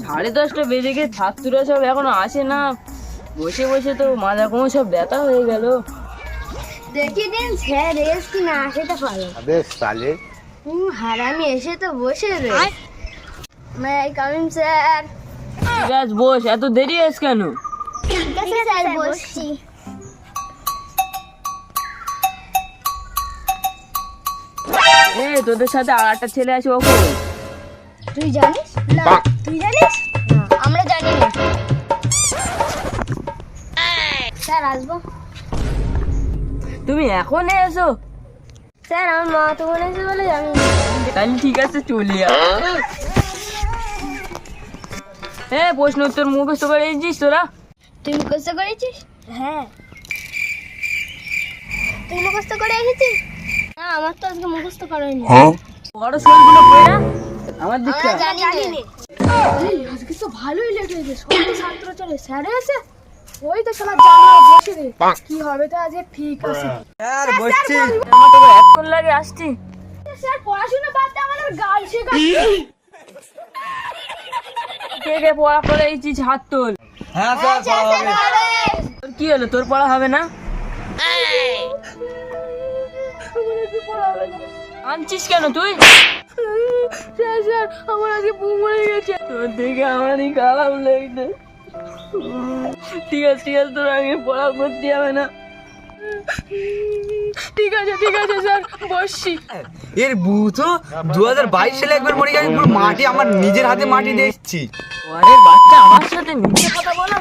সাড়ে দশটা বেজে গিয়ে ছাত্ররা সব এখনও আসে না। বসে বসে তো মাথা কোমর সব ব্যথা হয়ে গেল। দিন স্যার এস কি না হুম হারামি এসে তো বসে রে মাই কামিং স্যার। বস এত দেরি হয়েছে কেন? স্যার বসছি। তোদের সাথে আর একটা ছেলে আছে ওখানে তুই জানিস? না তুই জানিস? আমরা জানি না। স্যার আসব। তুমি এখন এসো। স্যার আমার মা তো বলেছে বলে জানি তাহলে ঠিক আছে চলে যা এ প্রশ্ন উত্তর মুখস্থ করে এসেছিস তোরা? তুই মুখস্থ করেছিস? হ্যাঁ। তুই মুখস্থ করে এসেছিস? না আমার তো আজকে মুখস্থ করেনি বড় শোলগুলো পড়া আমার দিকটা। জানি না। আজকে তো ভালোই লেট হয়েছে সব ছাত্র চলে স্যার এসে? ওই তো শালা জানা বসে রে। কি হবে তো আজকে ঠিক আছে। স্যার বসছি। আমার তো লাগে আসছি। স্যার পড়াশোনা বাদ দিয়ে আমাদের গান শেখাচ্ছে কে কে পড়া করে এসেছিস হাত তোল হ্যাঁ স্যার পড়া হবে। তোর কি হলো তোর পড়া হবে না? আনছিস কেন তুই? স্যার আমার আজকে বউ মরে গেছে। তোর দেখে আমারই খারাপ লাগছে। ঠিক আছে ঠিক আছে তোর আগে পড়া করতে হবে না। ঠিক আছে ঠিক আছে স্যার বসছি। এর বউ তো দু হাজার বাইশ সালে একবার মরে গেছে পুরো মাটি আমার নিজের হাতে মাটি এসেছি। ঘরের বাচ্চা আমার সাথে মিথ্যে কথা বলো।